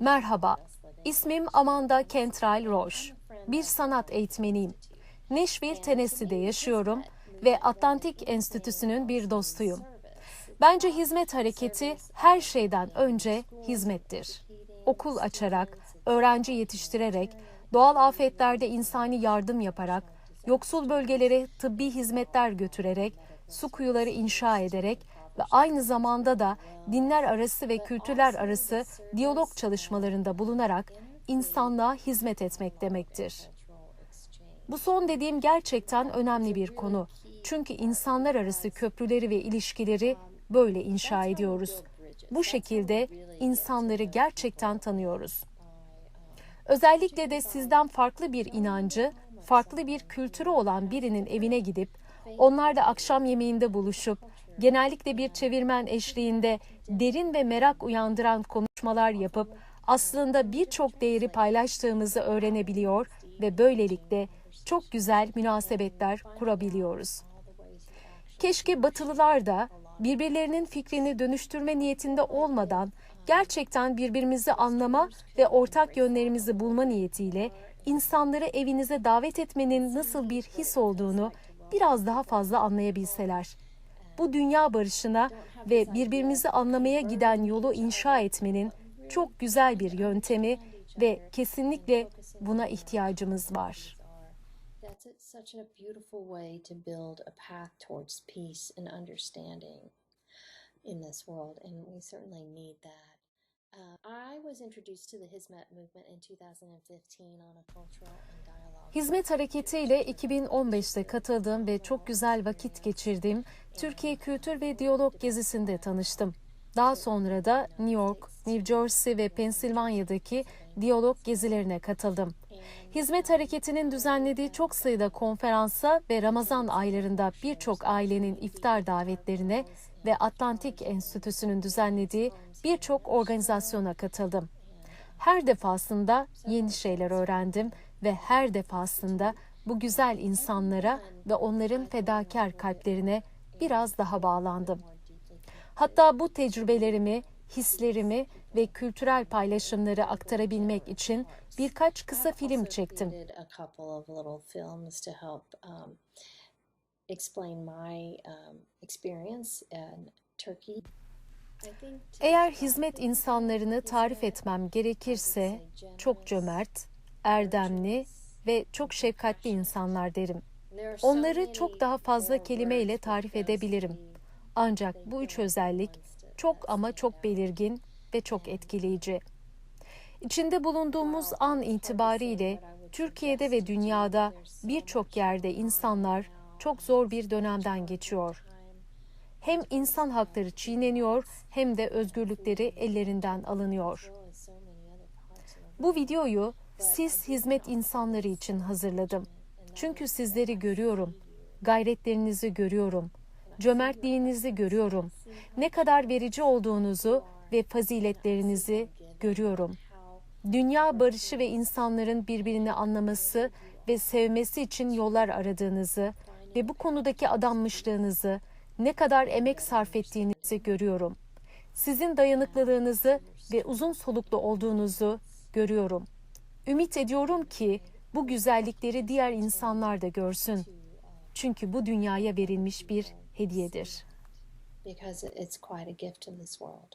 Merhaba, ismim Amanda Cantrell Roche. Bir sanat eğitmeniyim. Nashville, Tennessee'de yaşıyorum ve Atlantik Enstitüsü'nün bir dostuyum. Bence hizmet hareketi her şeyden önce hizmettir. Okul açarak, öğrenci yetiştirerek, doğal afetlerde insani yardım yaparak, yoksul bölgelere tıbbi hizmetler götürerek, su kuyuları inşa ederek ve aynı zamanda da dinler arası ve kültürler arası diyalog çalışmalarında bulunarak insanlığa hizmet etmek demektir. Bu son dediğim gerçekten önemli bir konu. Çünkü insanlar arası köprüleri ve ilişkileri böyle inşa ediyoruz. Bu şekilde insanları gerçekten tanıyoruz. Özellikle de sizden farklı bir inancı, farklı bir kültürü olan birinin evine gidip onlarla akşam yemeğinde buluşup genellikle bir çevirmen eşliğinde derin ve merak uyandıran konuşmalar yapıp aslında birçok değeri paylaştığımızı öğrenebiliyor ve böylelikle çok güzel münasebetler kurabiliyoruz. Keşke Batılılar da birbirlerinin fikrini dönüştürme niyetinde olmadan gerçekten birbirimizi anlama ve ortak yönlerimizi bulma niyetiyle insanları evinize davet etmenin nasıl bir his olduğunu biraz daha fazla anlayabilseler. Bu dünya barışına ve birbirimizi anlamaya giden yolu inşa etmenin çok güzel bir yöntemi ve kesinlikle buna ihtiyacımız var. Uh, I was introduced to the Hizmet movement in 2015 on a cultural and dialogue. Hizmet hareketiyle 2015'te katıldığım ve çok güzel vakit geçirdiğim Türkiye Kültür ve Diyalog gezisinde tanıştım. Daha sonra da New York, New Jersey ve Pensilvanya'daki diyalog gezilerine katıldım. Hizmet hareketinin düzenlediği çok sayıda konferansa ve Ramazan aylarında birçok ailenin iftar davetlerine ve Atlantik Enstitüsü'nün düzenlediği birçok organizasyona katıldım. Her defasında yeni şeyler öğrendim ve her defasında bu güzel insanlara ve onların fedakar kalplerine biraz daha bağlandım. Hatta bu tecrübelerimi, hislerimi ve kültürel paylaşımları aktarabilmek için birkaç kısa film çektim. Eğer hizmet insanlarını tarif etmem gerekirse çok cömert, erdemli ve çok şefkatli insanlar derim. Onları çok daha fazla kelimeyle tarif edebilirim. Ancak bu üç özellik çok ama çok belirgin ve çok etkileyici. İçinde bulunduğumuz an itibariyle Türkiye'de ve dünyada birçok yerde insanlar çok zor bir dönemden geçiyor. Hem insan hakları çiğneniyor hem de özgürlükleri ellerinden alınıyor. Bu videoyu siz hizmet insanları için hazırladım. Çünkü sizleri görüyorum. Gayretlerinizi görüyorum. Cömertliğinizi görüyorum. Ne kadar verici olduğunuzu ve faziletlerinizi görüyorum. Dünya barışı ve insanların birbirini anlaması ve sevmesi için yollar aradığınızı ve bu konudaki adanmışlığınızı, ne kadar emek sarf ettiğinizi görüyorum. Sizin dayanıklılığınızı ve uzun soluklu olduğunuzu görüyorum. Ümit ediyorum ki bu güzellikleri diğer insanlar da görsün. Çünkü bu dünyaya verilmiş bir hediyedir. because it- it's quite a gift in this world.